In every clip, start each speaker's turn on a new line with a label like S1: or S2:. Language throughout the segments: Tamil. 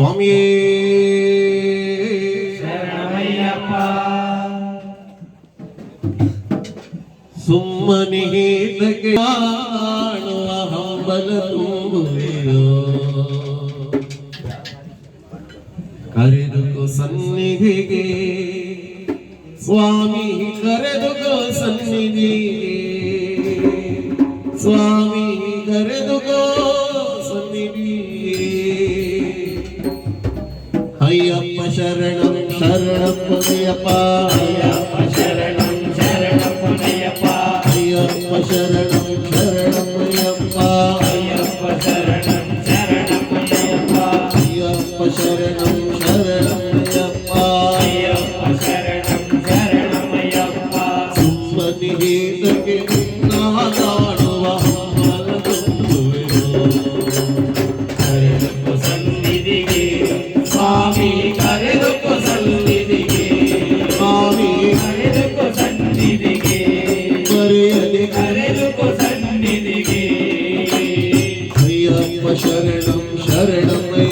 S1: ಸ್ವಾಮಿಯೇ
S2: ಶರಣಮಯ್ಯಪ್ಪ
S1: ಸುಮ್ಮನೆ ಹೇಳಗೆ ಕಾಣುವ ಹಂಬಲ ತುಂಬುವೆಯೋ ಕರೆದುಕೋ ಸನ್ನಿಧಿಗೆ ಸ್ವಾಮಿ ಕರೆದುಕೋ ಸನ್ನಿಧಿಗೆ ಸ್ವಾಮಿ ஐயப்ப சரணம் சரணம் புனையப்பா ஐயப்ப
S2: சரணம் சரணம் புனையப்பா
S1: ஐயப்ப சரணம் சரணம் புனையப்பா
S2: ஐயப்ப சரணம் சரணம் புனையப்பா
S1: ஐயப்ப சரணம் சரணம் ஐயப்பா ஐயப்ப
S2: சரணம் சரணம் ஐயப்பா
S1: சும்மதி நாதா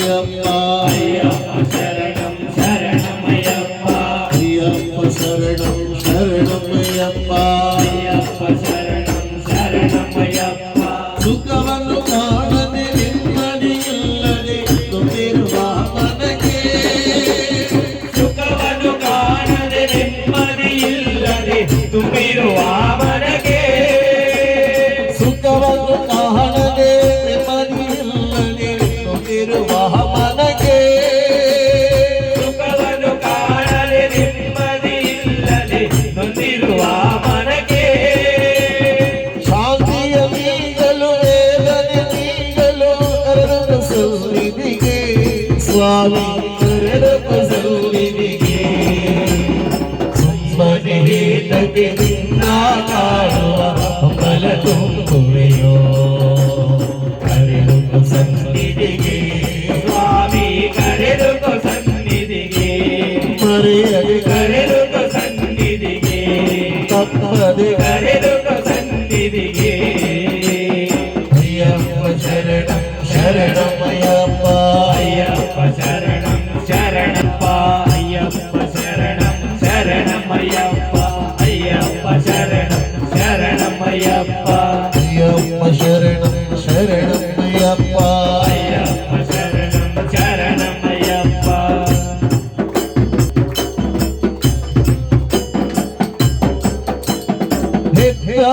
S1: ஐயப்பா
S2: ஐயப்பா சரணம் சரணம் ஐயப்பா.
S1: ஐயப்பா சரணம் சரணம் ஐயப்பா.
S2: ஐயப்பா சரணம் சரணம் ஐயப்பா.
S1: சுகவனு காணதே நிம்மதி இல்லதே தும்பிருவா மனகே
S2: சுகவனு காணதே
S1: ಸ್ವಾಮಿ ಸುರದಪ್ಪ ಸೌವಿಗೆ ಸಂಪದೆ ನಿನ್ನ ಕಾಡುವ ಬಲ ತುಂಬ.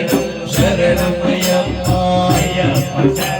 S1: ശരണം ശരണം അയ്യപ്പ
S2: ശരണം